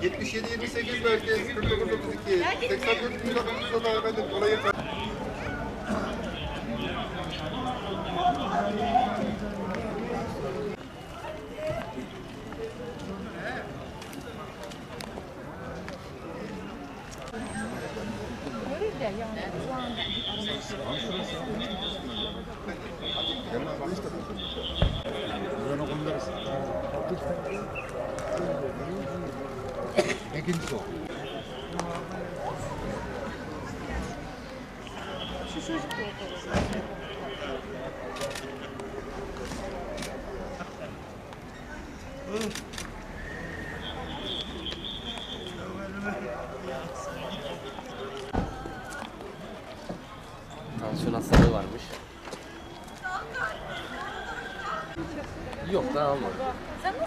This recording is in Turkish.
...77 28 merkez 49 32 84 19 da efendim 백인소 수술식도 응. Tansiyon hastalığı varmış. Yok ben almadım. Sen nasıl?